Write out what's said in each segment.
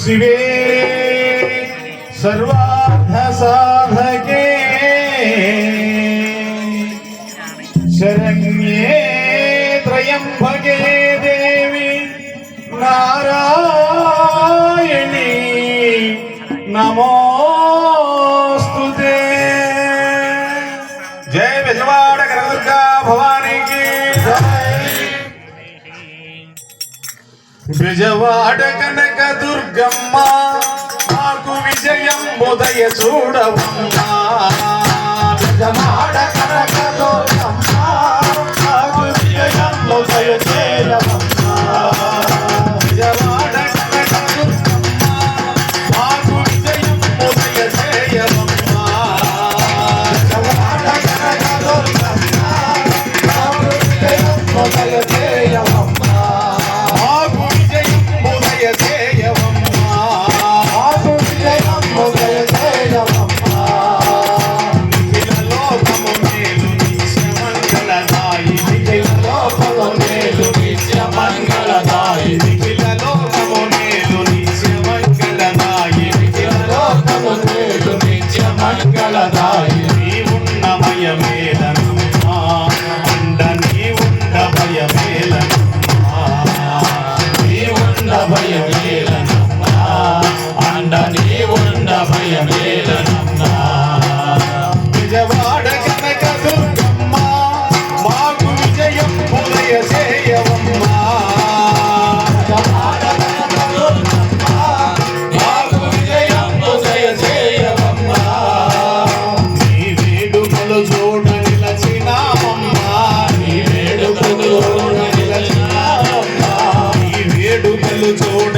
शिवे सर्वार्थसाधके शरण्ये त्रयम्भके देवी नारायणी नमोऽस्तु ते जय विजवाड भवानी की బిజవాడ కనక దుర్గమ్మ నాకు విజయం ఉదయ చూడవమ్మా. told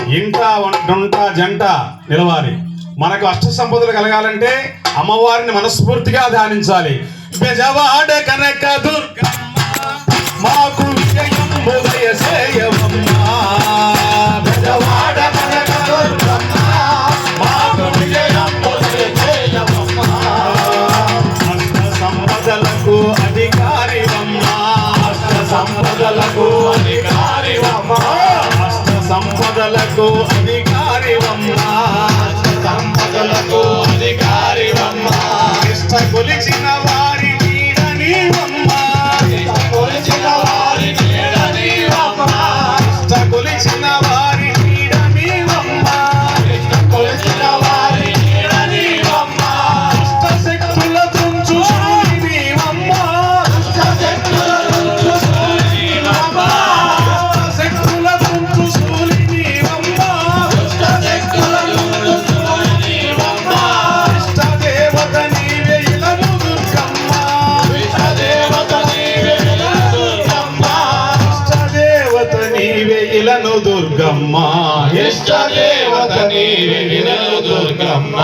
ఇంట వంట జంట నిలవాలి. మనకు అష్ట సంపదలు కలగాలంటే అమ్మవారిని మనస్ఫూర్తిగా ధ్యానించాలి. బెజవాడ కన go. దుర్గమ్మ ఇష్ట దేవత నీవే దుర్గమ్మ.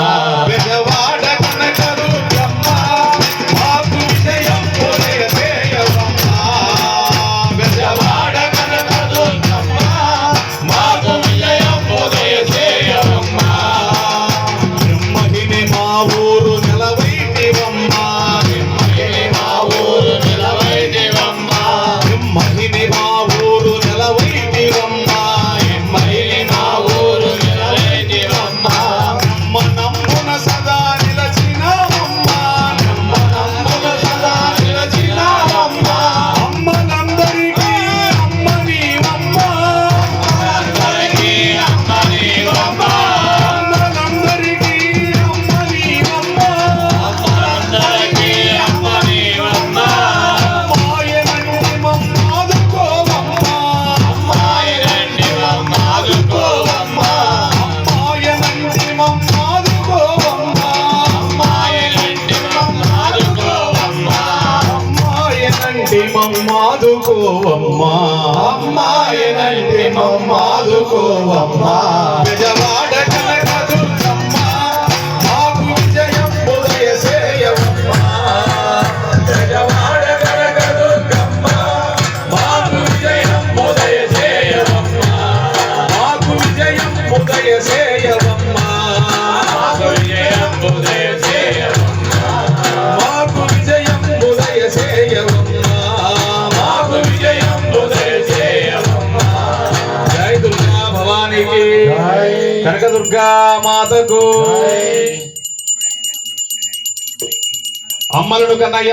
మమ్మాదుకోవమ్మా అమ్మాయి నైతే మమ్మాదుకోవమ్మా. మాతకు. అమ్మలను కన్నయ్య